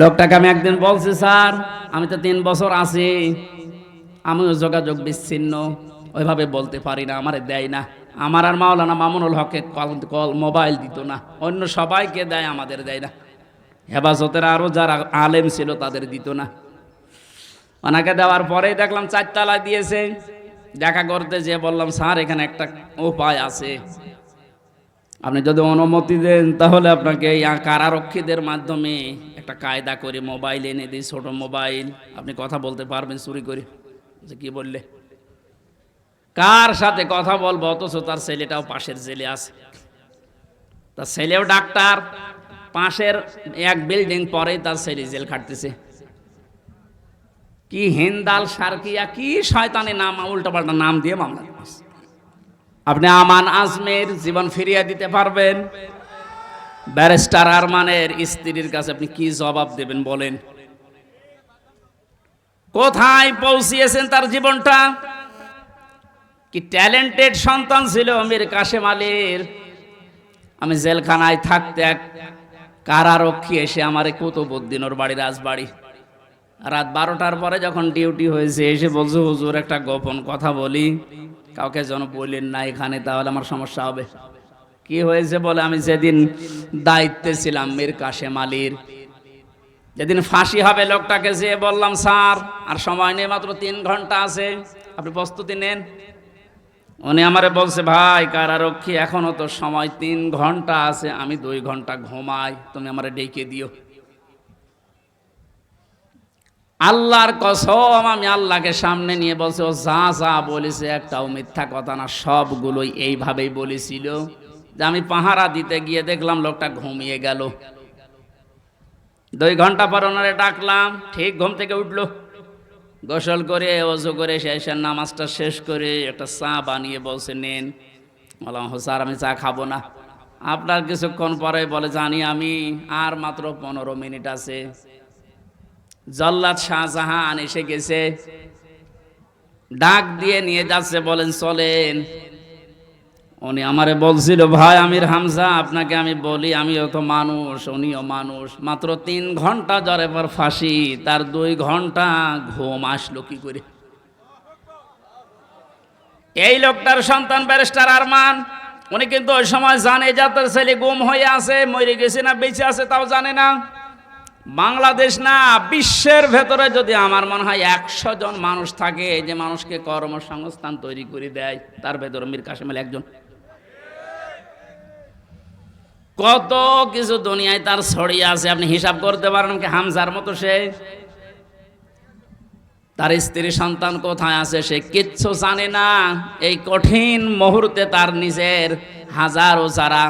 লোকটাকে আমি একদিন বলছি, স্যার, আমি তো তিন বছর আছি। আমিও যোগাযোগ বিচ্ছিন্ন। ওইভাবে বলতে পারি না, আমারে দেয় না। আমার আর মাওলানা মামুনুল হকে কল কল, মোবাইল দিত না। অন্য সবাইকে দেয়, আমাদের দেয় না। হেফাজতের আরও যারা আলেম ছিল, তাদের দিত না। ওনাকে দেওয়ার পরেই দেখলাম চারতলা দিয়েছে। দেখা করতে যে বললাম, স্যার, এখানে একটা উপায় আছে। আপনি যদি অনুমতি দেন, তাহলে আপনাকে এই কারারক্ষীদের মাধ্যমে একটা কায়দা করে মোবাইল এনে দিই ছোট মোবাইল। আপনি কথা বলতে পারবেন, চুরি করে। যে কি বললে? কার সাথে কথা বলব? অথচ তার ছেলেটাও পাশের জেলে আছে। তার ছেলেও ডাক্তার। পাশের এক বিল্ডিং পরেই তার ছেলে জেল খাটতেছে। কি হিন্দাল সার্কিয়া, কি শয়তানি নাম, উল্টোপাল্টা নাম দিয়ে মামলা দিয়েছে আপনি আমান আজমের জীবন ফিরিয়ে দিতে পারবেন। ব্যারিস্টার আরমানের স্ত্রীর কাছে আপনি কি জবাব দেবেন বলেন। কোথায় পৌঁছিয়েছেন তার জীবনটা? কি ট্যালেন্টেড সন্তান ছিল মীর কাশেম আলীর? আমি জেলখানায় থাকতে এক কারারক্ষী এসে আমার কুতুবুদ্দিন ওর বাড়ি রাজবাড়ি রাত বারোটার পরে যখন ডিউটি হয়েছে, এসে বলছে, হুজুর, একটা গোপন কথা বলি। কাউকে যেন বললেন না এখানে, তাহলে আমার সমস্যা হবে। কি হয়েছে বলে, আমি যেদিন দায়িত্বে ছিলাম, মীর কাশেম আলীর, যেদিন ফাঁসি হবে লোকটাকে, যে বললাম, স্যার, আর সময় নেই, মাত্র তিন ঘণ্টা আছে। আপনি প্রস্তুতি নেন। উনি আমারে বলছে, ভাই, কারারক্ষী, এখনও তো সময় তিন ঘণ্টা আছে, আমি দুই ঘণ্টা ঘুমাই, তুমি আমারে ডেকে দিও। আল্লাহর কসম, আমি আল্লাহকে সামনে নিয়ে বলছে, ও যা যা বলেছে একটাও মিথ্যা কথা না, সবগুলোই এইভাবেই বলেছিল। যে আমি পাহারা দিতে গিয়ে দেখলাম লোকটা ঘুমিয়ে গেল। দুই ঘণ্টা পর ওনারে ডাকলাম, ঠিক ঘুম থেকে উঠল। গোসল করে, অজু করে শেষের নামাজটা শেষ করে একটা চা বানিয়ে বলছে, নেন। বললাম, হো, স্যার, আমি চা খাব না। আপনার কিছুক্ষণ পরে বলে, জানি আমি, আর মাত্র পনেরো মিনিট আছে। জল্লাদ শাহজাহান এসে গেছে। ডাক দিয়ে নিয়ে যাচ্ছে, বলেন, চলেন। উনি আমারে বলছিল, ভাই, আমির হামজা, আপনাকে আমি বলি, আমিও তো মানুষ, উনিও মানুষ। মাত্র তিন ঘণ্টা জ্বরে পর ফাঁসি, তার দুই ঘণ্টা ঘুম আসলো কি করে? এই লোকটার সন্তান ব্যারিস্টার আরমান। উনি কিন্তু ওই সময় জানে যাদের ছেলে গুম হয়ে আছে, মরে গেছে না, বেঁচে আছে, তাও জানে না। বাংলাদেশ না, বিশ্বের ভেতরে যদি আমার মনে হয় একশো জন মানুষ থাকে যে মানুষকে কর্মসংস্থান তৈরি করে দেয়, তার ভেতরে মীর কাশেম একজন। কত কিছু দুনিয়ায় তার ছড়িয়ে আছে, আপনি হিসাব করতে পারেন কি হামজার মতো সে? তার স্ত্রী সন্তান কোথায় আছে সে কিচ্ছু জানে না। এই কঠিন মুহূর্তে তার নিজের হাজারো যারা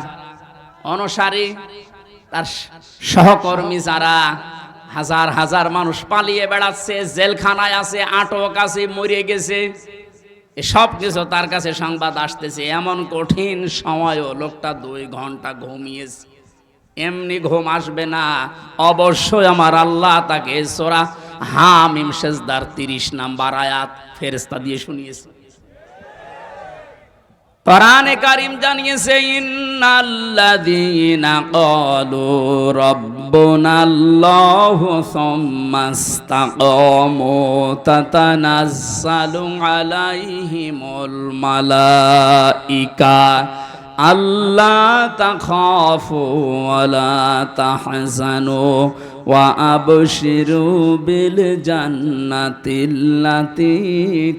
অনুসারী তার সহকর্মী যারা হাজার হাজার মানুষ পালিয়ে বেড়াচ্ছে, জেলখানায় আছে, আটক আছে, মরে গেছে সব কিছু তার কাছে সংবাদ আসতেছে। এমন কঠিন সময়ও লোকটা দুই ঘণ্টা ঘুমিয়েছে। এমনি ঘুম আসবে না। অবশ্যই আমার আল্লাহ তাকে সোরা হামিম সেজদার তিরিশ নাম্বার আয়াত ফেরেস্তা দিয়ে শুনিয়েছে। কোরআনে কারিম জানিয়েছে, ইন্নাল্লাযীনা ক্বালু রাব্বুনাল্লাহু সুম্মা ইসতাকামু তাতানাজ্জালু আলাইহিমুল মালাইকা আল্লা তাখাফু ওয়ালা তাহজানু আবশিরু বিল জান্নাতিল্লাতী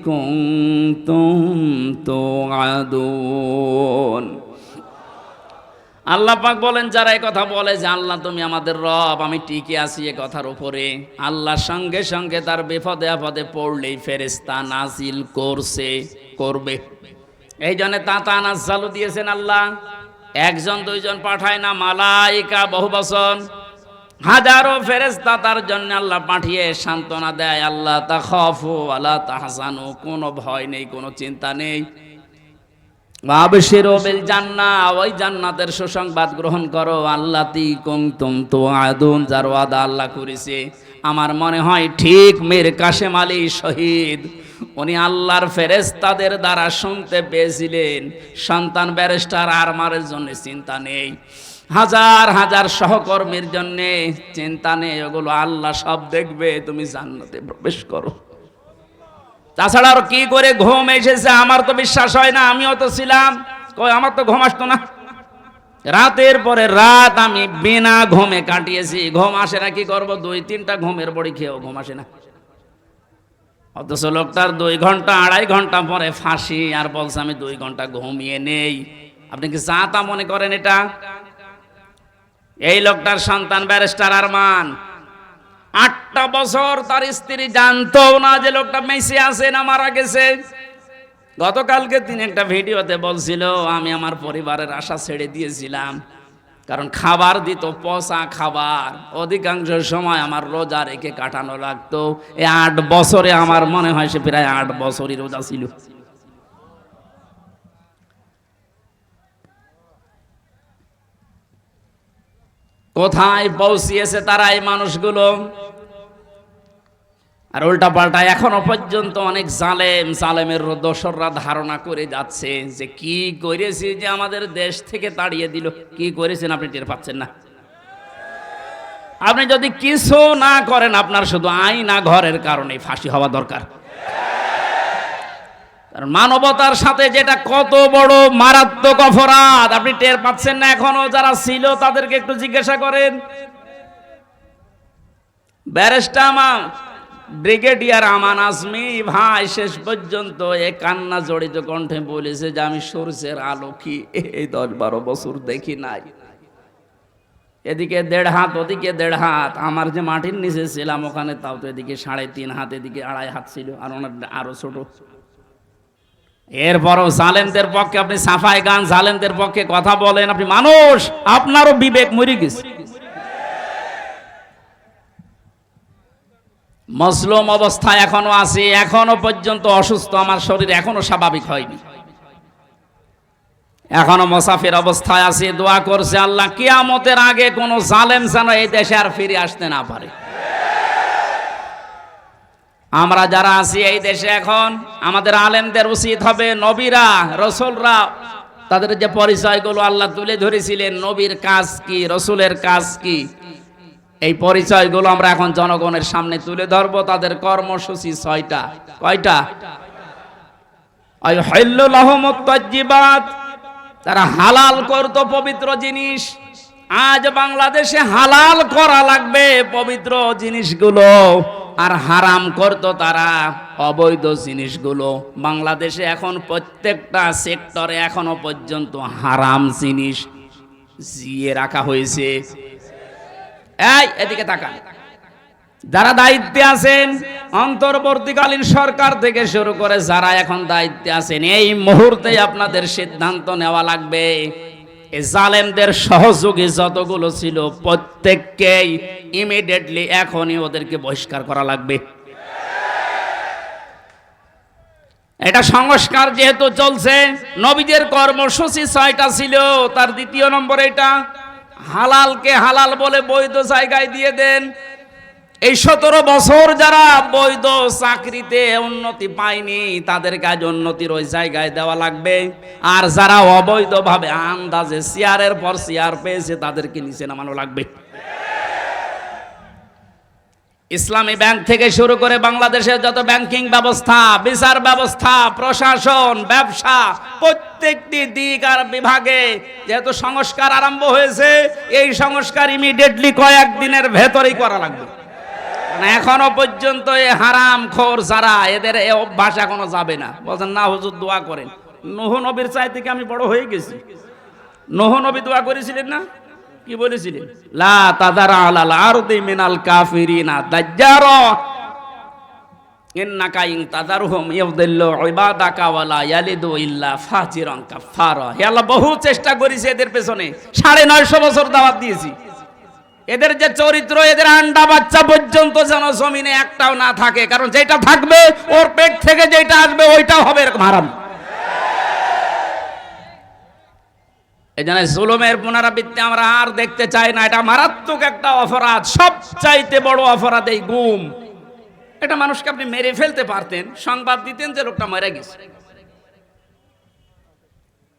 কুনতুম তুআদুন আল্লাহ পাক বলেন, যারা এই কথা বলে যে আল্লাহ তুমি আমাদের রব, আমি টিকে আছি এ কথার উপরে আল্লাহর সঙ্গে সঙ্গে তার বিপদে আপদে পড়লেই ফেরেস্তা নাজিল করছে, করবে। এই জন্য তাতা নাজ্জালু দিয়েছেন আল্লাহ। একজন, দুইজন পাঠায় না, মালাইকা বহু বচন। হাজারো ফেরেস্তা তার জন্য আল্লাহ পাঠিয়ে সান্ত্বনা দেয়, আল্লাহ তা খফু, আল্লাহ তাহসানু কোনো ভয় নেই, কোনো চিন্তা নেই। আবশিরু বিল জান্নাহ ওই জান্নাতের সুসংবাদ গ্রহণ করো আল্লাতি কুনতুম তুআদুন, যার ওয়াদা আল্লাহ করেছে। আমার মনে হয় ঠিক মীর কাশেম আলী শহীদ, উনি আল্লাহর ফেরেশতাদের দ্বারা শুনতে পেয়েছিলেন। সন্তান ব্যারিস্টার আর মারের জন্য চিন্তা নেই। হাজার হাজার সহকর্মীর জন্য চিন্তা নেই, ওগুলো আল্লাহ সব দেখবে, তুমি জান্নাতে প্রবেশ করো। তাছাড়া আর কি করে ঘুম এসেছে, আমার তো বিশ্বাস হয় না, আমিও তো ছিলাম। কই, আমার তো ঘুম আসতো না। রাতের পরে রাত আমি বিনা ঘুমে কাটিয়েছি। ঘুম আসে না, কি করব? দুই, তিনটা ঘুমের বড়ি খেয়েও ঘুম আসে না। অথচ লোকটার দুই ঘণ্টা, আড়াই ঘণ্টা পরে ফাঁসি, আর বলছে, আমি দুই ঘণ্টা ঘুমিয়ে নেই। আপনি কি যা তা মনে করেন এটা? এই লোকটার সন্তান ব্যারিস্টার আরমান। আটটা বছর তার স্ত্রী জানতো না যে লোকটা মেসে আছে না মারা গেছে। গতকালকে তিনি একটা ভিডিওতে বলছিল, আমি আমার পরিবারের আশা ছেড়ে দিয়েছিলাম। কারণ খাবার দিত, পচা খাবার। অধিকাংশ সময় আমার রোজা রেখে কাটানো লাগতো। এই আট বছরে আমার মনে হয় সে প্রায় আট বছরই রোজা ছিল। কোথায় পৌঁছিয়েছে তারা এই মানুষগুলো? আর উল্টা পাল্টা এখনও পর্যন্ত অনেক জালেম, জালেমের দোসররা ধারণা করে যাচ্ছে যে কি করেছি যে আমাদের দেশ থেকে তাড়িয়ে দিল। কি করেছেন আপনি টের পাচ্ছেন না? আপনি যদি কিছু না করেন, আপনার শুধু আইনা ঘরের কারণে ফাঁসি হওয়া দরকার। কারণ মানবতার সাথে যেটা কত বড় মারাত্মক অপরাধ, আপনি টের পাচ্ছেন না এখনও যারা ছিল তাদেরকে একটু জিজ্ঞাসা করেন। ব্যারেস্টা আমার ব্রিগেডিয়ার আমান আজমি, ভাই, শেষ পর্যন্ত এ কান্না জড়িত কণ্ঠে বলেছে যে আমি সূর্যের আলো কি এই দশ বারো বছর দেখি নাই। এদিকে দেড় হাত, ওদিকে দেড় হাত, আমার যে মাটির নিচে ছিলাম, ওখানে তাও তো এদিকে সাড়ে তিন হাত, এদিকে আড়াই হাত ছিল, আর ওনার আরও ছোট। এরপরও জালেমদের পক্ষে আপনি সাফাই গান, জালেমদের পক্ষে কথা বলেন, আপনি মানুষ, আপনারও বিবেক মরে গেছে। মসলুম অবস্থায় এখনও আছে, এখনও পর্যন্ত অসুস্থ, আমার শরীর এখনও স্বাভাবিক হয়নি। এখনও মোসাফির অবস্থায় আছে, দোয়া করছে আল্লাহ, কিয়ামতের আগে কোন জালেম যেন এই দেশে আর ফিরে আসতে না পারে। আমরা যারা আছি এই দেশে এখন, আমাদের আলেমদের উচিত হবে নবীরা, রসুলরা। তাদের যে পরিচয়গুলো আল্লাহ তুলে ধরেছিলেন, নবীর কাজ কি, রসুলের কাজ কি, এই পরিচয়গুলো আমরা এখন জনগণের সামনে তুলে ধরবো। তাদের কর্মসূচি ছয়টা। কয়টা? তারা হালাল করতো পবিত্র জিনিস। আজ বাংলাদেশে হালাল করা লাগবে পবিত্র জিনিসগুলো। আর হারাম করতো তারা অবৈধ জিনিসগুলো। বাংলাদেশে এখন প্রত্যেকটা সেক্টরে এখনও পর্যন্ত হারাম জিনিস জিয়ে রাখা হয়েছে। এই, এদিকে তাকান। যারা দায়িত্বে আছেন, অন্তর্বর্তীকালীন সরকার থেকে শুরু করে যারা এখন দায়িত্বে আছেন, এই মুহূর্তে আপনাদের সিদ্ধান্ত নেওয়া লাগবে। জালেমদের সহযোগী যতগুলো ছিল, প্রত্যেককেই ইমিডিয়েটলি এখনই ওদেরকে বহিষ্কার করা লাগবে। এটা সংস্কার যেহেতু চলছে, নবীদের কর্মসূচি ছয়টা ছিল, তার দ্বিতীয় নম্বর এটা, হালালকে হালাল বলে বৈধ জায়গায় দিয়ে দেন এই সতেরো বছর যারা বৈধ চাকরিতে উন্নতি পায়নি, তাদের কাজ উন্নতির ওই জায়গায় দেওয়া লাগবে। আর যারা অবৈধভাবে আন্দাজে চেয়ারের পর চেয়ার পেয়েছে, তাদেরকে নিচে নামানো লাগবে। ইসলামী ব্যাংক থেকে শুরু করে বাংলাদেশের যত ব্যাংকিং ব্যবস্থা, বিচার ব্যবস্থা, প্রশাসন, ব্যবসা, প্রত্যেকটি দিক আর বিভাগে যেহেতু সংস্কার আরম্ভ হয়েছে, এই সংস্কার ইমিডিয়েটলি কয়েকদিনের ভেতরেই করা লাগবে। এখনও পর্যন্ত এ হারাম খোর যারা, এদের এ অভ্যাস এখনও যাবে না। বলছেন, না, হুজুর, দোয়া করেন। নহু নবীর চাই থেকে আমি বড় হয়ে গেছি। নহু নবী দোয়া করেছিলেন না? কি বলেছিলেন? লা তাদারা আলাল আরদি মিনাল কাফিরিনা দাজ্জার। ইন্নাকা ইন তাদারহুম ইউদিল্লু ইবাদাকা ওয়ালা ইয়ালিদু ইল্লা ফাজিরান কাফারা হে আল্লাহ, বহু চেষ্টা করেছি এদের পেছনে। সাড়ে নয়শো বছর দাওয়াত দিয়েছি। এদের যে চরিত্র, এদের আন্ডা বাচ্চা পর্যন্ত যেন জমিনে একটাও না থাকে। কারণ যেটা থাকবে, ওর পেট থেকে যেটা আসবে, ওইটাও হবে হারাম। এই জন্য জুলুমের পুনরাবৃত্তি আমরা আর দেখতে চাই না। এটা মারাত্মক একটা অপরাধ, সবচাইতে বড় অপরাধ এই গুম। এটা মানুষকে আপনি মেরে ফেলতে পারতেন, সংবাদ দিতেন যে লোকটা মারা গেছে।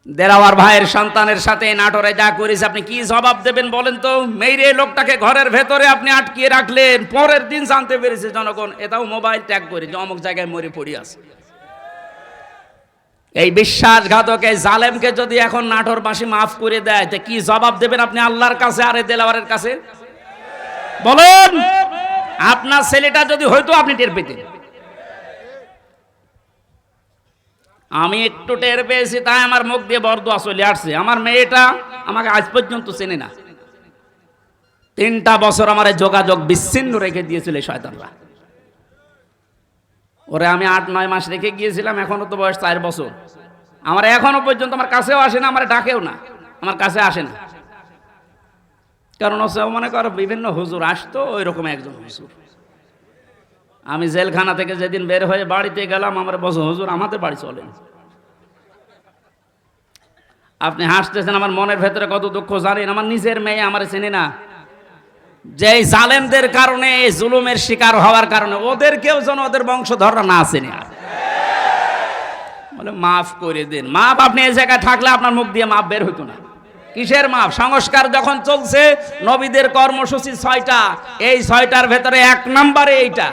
দেরাওয়ার ভাইয়ের সন্তানের সাথে নাটোরে যা করেছে, আপনি কি জবাব দেবেন বলেন তো? মেরে লোকটাকে ঘরের ভেতরে আপনি আটকিয়ে রাখলেন, পরের দিন জানতে পেরেছে জনগণ, এটাও মোবাইল ট্যাগ করে যে অমুক জায়গায় মরে পড়ি আছে। এই বিশ্বাসঘাতক জালেমকে যদি এখন নাটোরবাসী মাফ করে দেয়, তো কি জবাব দেবেন আপনি আল্লাহর কাছে আর দেলাওয়ারের কাছে? বলেন! আপনার ছেলেটা যদি হয়তো আপনি টের পেতেন। আমি একটু টের পেয়েছি, তাই আমার মুখ দিয়ে বরদোয়া চলে আসছে। আমার মেয়েটা আমাকে আজ পর্যন্ত চেনে না। তিনটা বছর আমার যোগাযোগ বিচ্ছিন্ন রেখে দিয়েছিল শয়তানরা। ওরে আমি আট, নয় মাস রেখে গিয়েছিলাম, এখনও তো বয়স চার বছর। আমার এখনও পর্যন্ত আমার কাছেও আসে না, আমার ডাকেও না, আমার কাছে আসে না। কারণ হচ্ছে মনে করো, বিভিন্ন হুজুর আসতো ওই রকম একজন হুজুর। আমি জেলখানা থেকে যেদিন বের হয়ে বাড়িতে গেলাম, আমার বস, হুজুর, আমাদের বাড়ি চলেন। আপনি হাসতেছেন, আমার মনের ভেতরে কত দুঃখ, জানেন? আমার নিজের মেয়ে আমার চেনে না। যে জালেমদের কারণে, এই জুলুমের শিকার হওয়ার কারণে ওদেরকেও যেন ওদের বংশধররা না চেনে। আর বলে, মাফ করে দিন। মাপ, আপনি এই জায়গায় থাকলে আপনার মুখ দিয়ে মাপ বের হইতো না। কিসের মাপ? সংস্কার যখন চলছে, নবীদের কর্মসূচি ছয়টা। এই ছয়টার ভেতরে এক নম্বরে এইটা।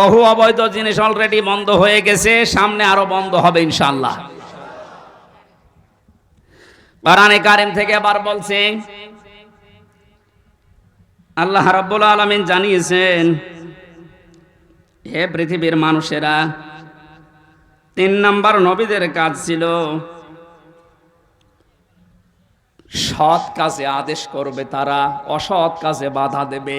বহু অবৈধ জিনিস অলরেডি বন্ধ হয়ে গেছে, সামনে আরও বন্ধ হবে ইনশাল্লাহ কোরআনে কারিম থেকে আবার বলছে, আল্লাহ রাব্বুল আলামিন জানিয়েছেন, হে পৃথিবীর মানুষেরা, তিন নাম্বার নবীদের কাজ ছিল সৎ কাজে আদেশ করবে তারা, অসৎ কাজে বাধা দেবে।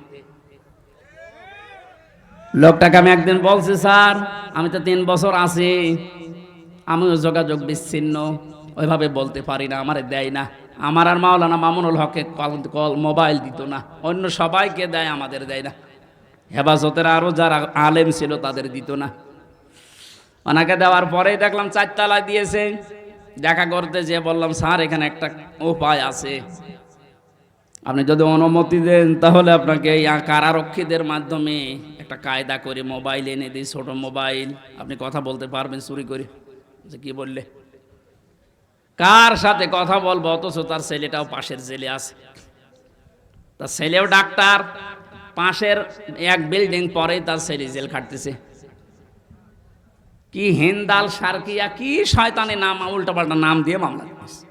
লোকটাকে আমি একদিন বলছি, স্যার, আমি তো তিন বছর আছি। আমিও যোগাযোগ বিচ্ছিন্ন। ওইভাবে বলতে পারি না, আমারে দেয় না। আমার আর মাওলানা মামুনুল হকে কল কল মোবাইল দিত না। অন্য সবাইকে দেয়, আমাদের দেয় না। হেফাজতের আরও যারা আলেম ছিল, তাদের দিত না। ওনাকে দেওয়ার পরেই দেখলাম চারতলায় দিয়েছে। দেখা করতে যে বললাম, স্যার, এখানে একটা উপায় আছে। আপনি যদি অনুমতি দেন, তাহলে আপনাকে এই কারারক্ষীদের মাধ্যমে একটা কায়দা করে মোবাইল এনে দিই, ছোট মোবাইল। আপনি কথা বলতে পারবেন, চুরি করে। যে কি বললে? কার সাথে কথা বলব? অথচ তার ছেলেটাও পাশের জেলে আছে। তার ছেলেও ডাক্তার। পাশের এক বিল্ডিং পরেই তার ছেলে জেল খাটতেছে। কি হিন্দাল সার্কিয়া, কি শয়তানি নাম, উল্টোপাল্টা নাম দিয়ে মামলা দিয়েছে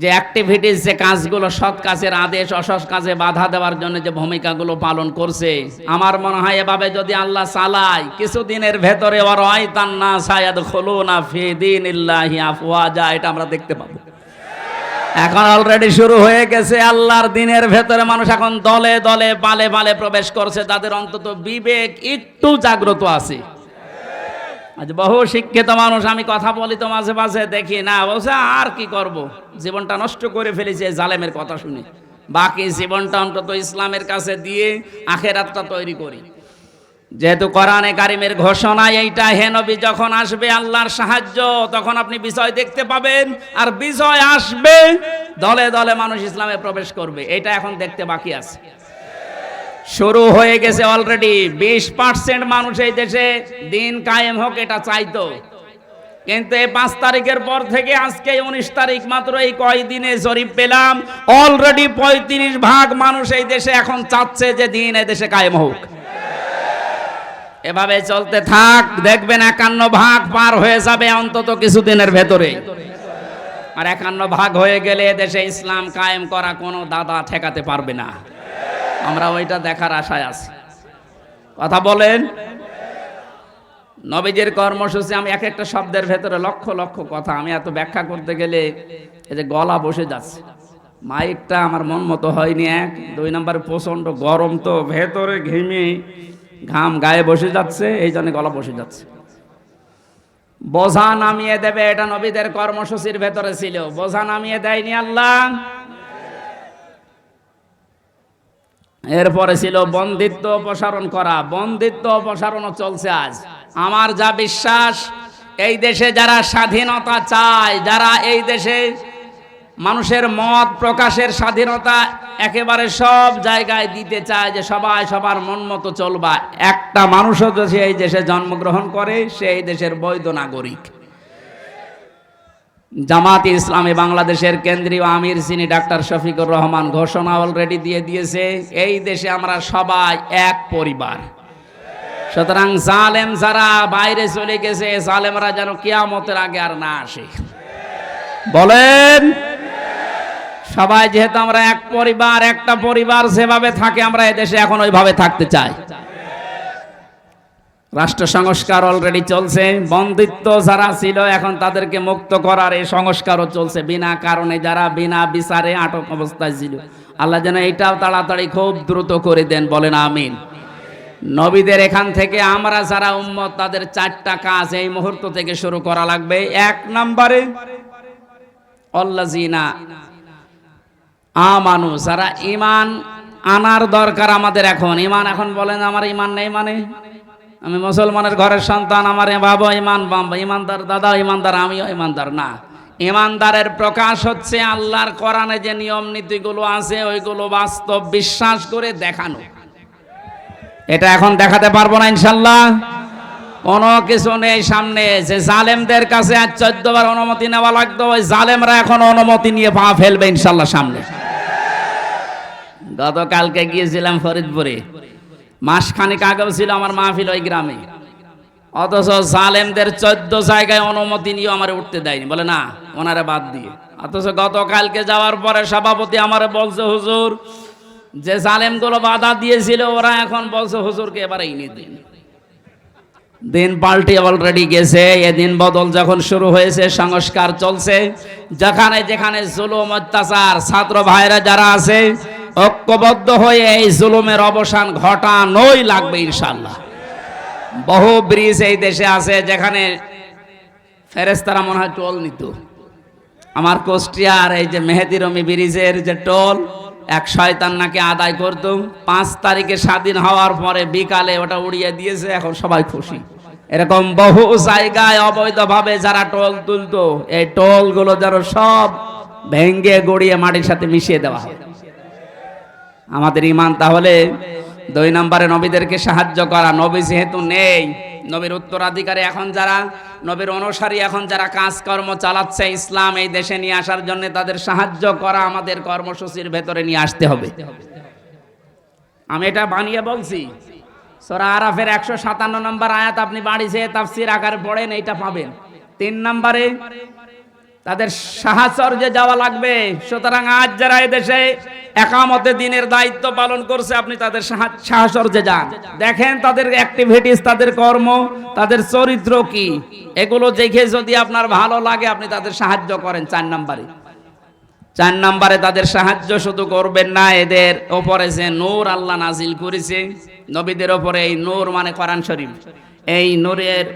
যে অ্যাক্টিভিটিস যে কাজগুলো সৎ কাজের আদেশ, অসৎ কাজে বাধা দেওয়ার জন্য যে ভূমিকাগুলো পালন করছে। আমার মনে হয় এভাবে যদি আল্লাহ চালায়, কিছুদিনের ভেতরে না না ফেদিন এটা আমরা দেখতে পাবো। এখন অলরেডি শুরু হয়ে গেছে আল্লাহর দিনের ভেতরে মানুষ এখন দলে দলে পালে পালে প্রবেশ করছে তাদের অন্তত বিবেক একটু জাগ্রত আছে। আজ বহু শিক্ষিত মানুষ, আমি কথা বলি তো মাঝে মাঝে, দেখি না, বলছে, আর কি করব? জীবনটা নষ্ট করে ফেলেছে জালেমের কথা শুনে। বাকি জীবনটা অন্তত ইসলামের কাছে দিয়ে আখেরাতটা তৈরি করি। যেহেতু কোরআনে কারিমের ঘোষণা এইটা, হে নবী, যখন আসবে আল্লাহর সাহায্য, তখন আপনি বিজয় দেখতে পাবেন, আর বিজয় আসবে, দলে দলে মানুষ ইসলামে প্রবেশ করবে। এটা এখন দেখতে বাকি আছে। শুরু হয়ে গেছে অলরেডি বিশ পার্সেন্ট মানুষ এই দেশে দিন কায়েম হোক, এটা চাইতো। কিন্তু এই পাঁচ তারিখের পর থেকে আজকে উনিশ তারিখ মাত্র এই কয়দিনে জরিপ পেলাম। অলরেডি পঁয়ত্রিশ ভাগ মানুষ এই দেশে এখন চাচ্ছে যে দিন এই দেশে কায়েম হোক। এভাবে চলতে থাক, দেখবেন একান্ন ভাগ পার হয়ে যাবে অন্তত কিছুদিনের ভেতরে। আর একান্ন ভাগ হয়ে গেলে দেশে ইসলাম কায়েম করা কোনো দাদা ঠেকাতে পারবে না। আমরা ওইটা দেখার আশায় আছি। কথা বলেন? নবীজের কর্মসূচি, আমি এক একটা শব্দের ভেতরে লক্ষ লক্ষ কথা, আমি এত ব্যাখ্যা করতে গেলে এই যে গলা বসে যাচ্ছে। মাইকটা আমার মন মতো হয়নি, এক, দুই নম্বরে প্রচণ্ড গরম তো, ভেতরে ঘেমে ঘাম গায়ে বসে যাচ্ছে, এই জন্য গলা বসে যাচ্ছে। বোঝা নামিয়ে দেবে, এটা নবীদের কর্মসূচির ভেতরে ছিল। বোঝা নামিয়ে দেয়নি আল্লাহ। এরপরে ছিল বন্দিত্ব অপসারণ করা। বন্দিত্ব অপসারণও চলছে আজ। আমার যা বিশ্বাস, এই দেশে যারা স্বাধীনতা চায়, যারা এই দেশে মানুষের মত প্রকাশের স্বাধীনতা একেবারে সব জায়গায় দিতে চায় যে সবাই সবার মন মতো চলবা। একটা মানুষও যদি এই দেশে জন্মগ্রহণ করে, সে এই দেশের বৈধ নাগরিক। জামাত ইসলামী বাংলাদেশের কেন্দ্রীয় আমির সিনি ডাক্তার শফিকুর রহমান ঘোষণা অলরেডি দিয়ে দিয়েছে, এই দেশে আমরা সবাই এক পরিবার। সুতরাং জালেম যারা বাইরে চলে গেছে, জালেমরা যেন কিয়ামতের আগে আর না আসে। বলেন, সবাই যেহেতু আমরা এক পরিবার, একটা পরিবার যেভাবে থাকে, আমরা এদেশে এখন ওইভাবে থাকতে চাই। রাষ্ট্র সংস্কার অলরেডি চলছে, বন্দিত্ব যারা ছিল এখন তাদেরকে মুক্ত করার এই সংস্কারও চলছে। বিনা কারণে যারা বিনা বিচারে আটক অবস্থায় ছিল। আল্লাহ যেন এটাও তাড়াতাড়ি খুব দ্রুত করে দেন, বলেন আমিন। নবীদের এখান থেকে আমরা যারা উম্মত, তাদের চারটা কাজ এই মুহূর্ত থেকে শুরু করা লাগবে। এক নম্বরে অল্লাজিনা আমানু, যারা ইমান আনার দরকার আমাদের এখন। ইমান এখন বলেন, আমার ইমান নেই মানে? আমি মুসলমানের ঘরের সন্তান, আমার এ বাবা ইমান বাবা ইমানদার, দাদা ইমানদার, আমিও ইমানদার, না। ইমানদারের প্রকাশ হচ্ছে আল্লাহর কোরআনে যে নিয়ম নীতিগুলো আছে, ওইগুলো বাস্তব বিশ্বাস করে দেখানো। এটা এখন দেখাতে পারব না, ইনশাল্লাহ। কোনো কিছু নেই সামনে। যে জালেমদের কাছে আজ চোদ্দবার অনুমতি নেওয়া লাগতো, ওই জালেমরা এখন অনুমতি নিয়ে পা ফেলবে, ইনশাল্লাহ, সামনে। গতকালকে গিয়েছিলাম ফরিদপুরে। মাসখানিক আগেও ছিল আমার মাহফিল ওই গ্রামে। অথচ জালেমদের চোদ্দ জায়গায় অনুমতি নিয়ে আমার উঠতে দেয়নি। বলে না, ওনারে বাদ দিয়ে। অথচ গতকালকে যাওয়ার পরে সভাপতি আমার বলছে, হুজুর, যে জালেমগুলো বাধা দিয়েছিল, ওরা এখন বলছে, হুজুরকে এবারে এনে দিন। দিন পাল্টে অলরেডি গেছে। এদিন বদল যখন শুরু হয়েছে, সংস্কার চলছে। যেখানে যেখানে জুলুম, অত্যাচার, ছাত্র ভাইরা যারা আছে ঐক্যবদ্ধ হয়ে এই জুলুমের অবসান ঘটানোই লাগবে ইনশাল্লাহ বহু ব্রিজ এই দেশে আছে যেখানে ফেরেস্তারা মনে হয় টোল নিত। আমার কোষ্টিয়ার এই যে মেহেদি রমি ব্রিজের যে টোল, এক শয়তান নাকি আদায় করতো। পাঁচ তারিখে স্বাধীন হওয়ার পরে বিকালে ওটা উড়িয়ে দিয়েছে, এখন সবাই খুশি। এরকম বহু জায়গায় অবৈধভাবে যারা টোল তুলতো, এই টোলগুলো যেন সব ভেঙ্গে গড়িয়ে মাটির সাথে মিশিয়ে দেওয়া হয়। আমাদের ইমান তাহলে দুই নম্বরে নবীদেরকে সাহায্য করা। নবী যেহেতু নেই, নবীর উত্তরাধিকারী এখন যারা, নবীর অনুসারী এখন যারা কাজকর্ম চালাচ্ছে ইসলাম এই দেশে নিয়ে আসার জন্য তাদের সাহায্য করা আমাদের কর্মসূচির ভেতরে নিয়ে আসতে হবে। আমি এটা বানিয়ে বলছি, সোরা আরাফের একশো সাতান্ন নম্বর আয়াত আপনি বাড়ি যেয়ে তাফসির আকারে পড়েন, এইটা পাবেন। তিন নম্বরে তাদের সাহাচর্যে যাওয়া লাগবে। সুতরাং আজ যারা দেশে একামতে দিনের দায়িত্ব পালন করছে, আপনি তাদের সাহাচর্যে যান। দেখেন তাদের অ্যাক্টিভিটিস তাদের কর্ম, তাদের চরিত্র কি। এগুলো দেখে যদি আপনার ভালো লাগে, আপনি তাদের সাহায্য করেন চার নম্বরে। চার নম্বরে তাদের সাহায্য শুধু করবেন না, এদের ওপরে যে নূর আল্লাহ নাজিল করেছে, নবীদের ওপরে এই নূর মানে কোরআন শরীফ। এই নূরের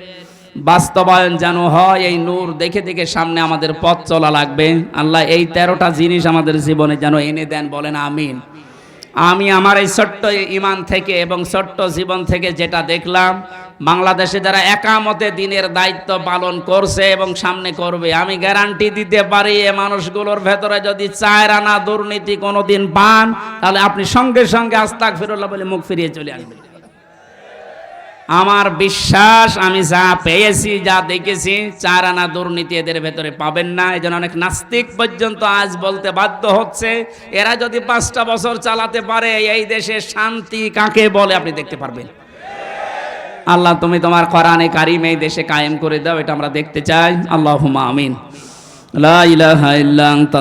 বাস্তবায়ন যেন হয়, এই নূর দেখে দেখে সামনে আমাদের পথ চলা লাগবে। আল্লাহ, এই তেরোটা জিনিস আমাদের জীবনে যেন এনে দেন, বলেন আমিন। আমি আমার এই ছোট্ট ইমান থেকে এবং ছোট্ট জীবন থেকে যেটা দেখলাম, বাংলাদেশে যারা একামতে দিনের দায়িত্ব পালন করছে এবং সামনে করবে, আমি গ্যারান্টি দিতে পারি, এ মানুষগুলোর ভেতরে যদি চায় আনা দুর্নীতি কোনোদিন পান, তাহলে আপনি সঙ্গে সঙ্গে আস্তাক ফিরুল্লাহ বলে মুখ ফিরিয়ে চলে আসবেন। আমার বিশ্বাস, আমি যা পেয়েছি, যা দেখেছি চার আনা দুর্নীতি এদের ভেতরে পাবেন না। এই অনেক নাস্তিক পর্যন্ত আজ বলতে বাধ্য হচ্ছে, এরা যদি পাঁচটা বছর চালাতে পারে, এই দেশে শান্তি কাকে বলে আপনি দেখতে পারবেন? আল্লাহ, তুমি তোমার কোরআনে কারিম এই দেশে কায়েম করে দাও, এটা আমরা দেখতে চাই। আল্লাহুম্মা আমিন। লা ইলাহা ইল্লা আনতা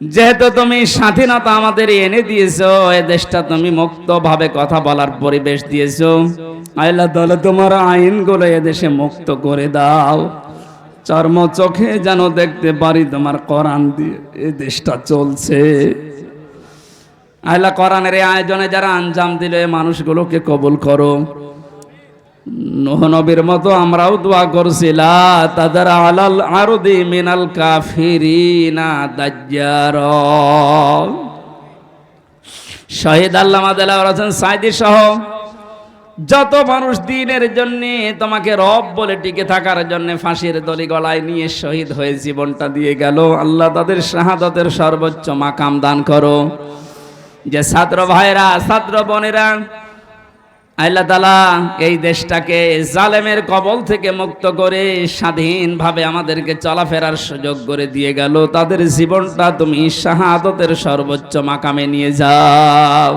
যেহেতু তুমি স্বাধীনতা আমাদের এনে দিয়েছ, এ দেশটা তুমি মুক্ত ভাবে কথা বলার পরিবেশ দিয়েছ। আল্লাহ তাহলে তোমার আইনগুলো এদেশে মুক্ত করে দাও। চর্ম চোখে যেন দেখতে পারি তোমার কোরআন দিয়ে এ দেশটা চলছে। আল্লাহ কোরআনের এই আয়োজনে যারা আঞ্জাম দিল এই মানুষগুলোকে কবুল করো। নবীর মতো আমরাও দোয়া করছিলা, তাদের আলাল আরদি মিনাল কাফিরিনা দাজ্জার শহীদ আল্লামা দেলাওয়ার হোসেন সাইদি সহ যত মানুষ দিনের জন্য তোমাকে রব বলে টিকে থাকার জন্য ফাঁসির দলি গলায় নিয়ে শহীদ হয়ে জীবনটা দিয়ে গেল, আল্লাহ তাদের শাহাদতের সর্বোচ্চ মাকাম দান করো। যে ছাত্র ভাইরা, ছাত্র বোনেরা আল্লাহ এই দেশটাকে জালেমের কবল থেকে মুক্ত করে স্বাধীনভাবে আমাদেরকে চলাফেরার সুযোগ করে দিয়ে গেল। তাদের জীবনটা তুমি শাহাদতের সর্বোচ্চ মাকামে নিয়ে যাও।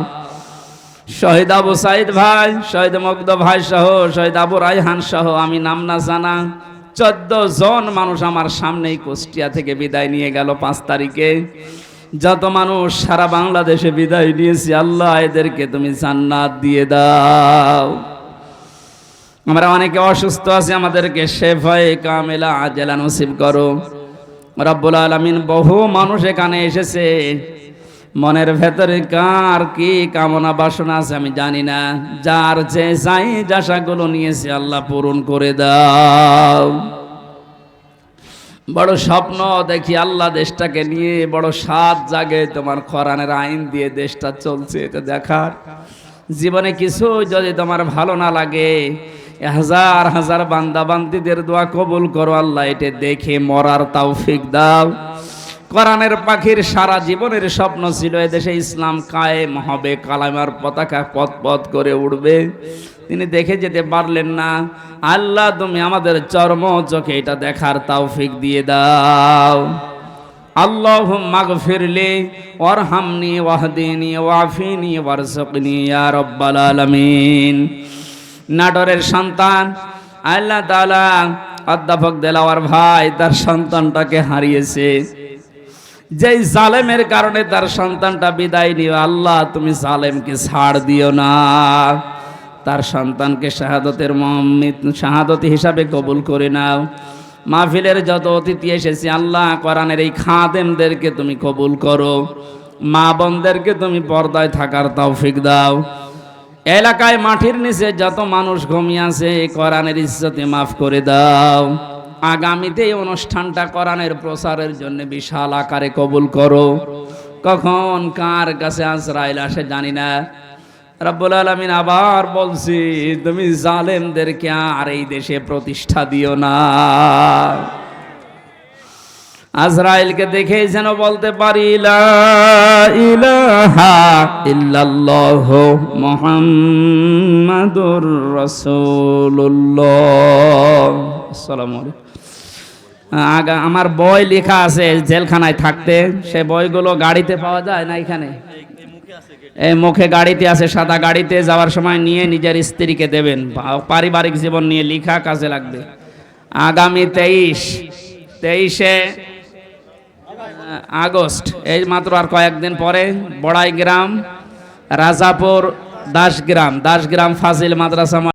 শহীদ আবু সাইদ ভাই, শহীদ মগ্ধ ভাই সহ, শহীদ আবু রায়হান সহ, আমি নাম না জানা, চোদ্দ জন মানুষ আমার সামনেই কুষ্টিয়া থেকে বিদায় নিয়ে গেল পাঁচ তারিখে। যত মানুষ সারা বাংলাদেশে বিদায় নিয়েছি, আল্লাহ এদেরকে তুমি জান্নাত দিয়ে দাও। আমরা অনেকে অসুস্থ আছি, আমাদেরকে শেফায়ে কামেলা আজেলা নসিব করো। রব্বুল আলমিন বহু মানুষ এখানে এসেছে। মনের ভেতরে কার কি কামনা বাসনা আছে আমি জানি না। যার যে যাই যাশাগুলো নিয়েছে, আল্লাহ পূরণ করে দাও। বড় স্বপ্ন দেখি আল্লাহ দেশটাকে নিয়ে বড় সাত জাগে। তোমার খরানের আইন দিয়ে দেশটা চলছে, এটা দেখার। জীবনে কিছু যদি তোমার ভালো না লাগে হাজার হাজার বান্দা বান্দিদের দোয়া কবুল করো, আল্লাহ এটা দেখে মরার তৌফিক দাও। কোরআনের পাখির সারা জীবনের স্বপ্ন ছিল এদেশে ইসলাম কায়েম হবে, কালামার পতাকা পথ পথ করে উঠবে তিনি দেখে যেতে পারলেন না, আল্লাহ তুমি আমাদের চর্ম চোখে এটা দেখার তৌফিক দিয়ে দাও। আল্লাহ মাগফিরলি ওয়ারহামনি ওয়াহদিনি, ওয়াফিনি ওয়ারzuqনি ইয়া রাব্বাল আলামিন। নাটোরের সন্তান, আল্লাহ তাআলা অধ্যাপক দেলাওয়ার ভাই তার সন্তানটাকে হারিয়েছে। যেই জালেমের কারণে তার সন্তানটা বিদায় নিও, আল্লাহ তুমি জালেমকে ছাড় দিও না। তার সন্তানকে শাহাদতের শাহাদত হিসাবে কবুল করে নাও। মাহফিলের যত অতিথি এসেছে, আল্লাহ কোরআনের এই খাদেমদেরকে তুমি কবুল করো। মা বোনদেরকে তুমি পর্দায় থাকার তৌফিক দাও। এলাকায় মাটির নিচে যত মানুষ ঘুমিয়ে আছে, কোরআনের ইজ্জতে মাফ করে দাও। আগামীতে এই অনুষ্ঠানটা কোরআনের প্রচারের জন্য বিশাল আকারে কবুল করো। কখন কার কাছে আজরাইল আসে জানি না। রব্বুল আলমিন আবার বলছি, তুমি জালেমদেরকে আর এই দেশে প্রতিষ্ঠা দিও না। আজরাইলকে দেখে যেন বলতে পারি ইল্লাল্লাহ মুহাম্মাদুর রাসূলুল্লাহ। আসসালামু আলাইকুম। আগা আমার বই লেখা আছে জেলখানায় থাকতে। সে বইগুলো গাড়িতে পাওয়া যায় না এখানে। এই মুখে গাড়িতে আছে, সাদা গাড়িতে যাওয়ার সময় নিয়ে নিজের স্ত্রীকে দেবেন। পারিবারিক জীবন নিয়ে লিখা কাজে লাগবে। আগামী তেইশ, তেইশে আগস্ট, এই মাত্র আর কয়েকদিন পরে বড়াই গ্রাম রাজাপুর, দাসগ্রাম। দাসগ্রাম ফাজিল মাদ্রাসা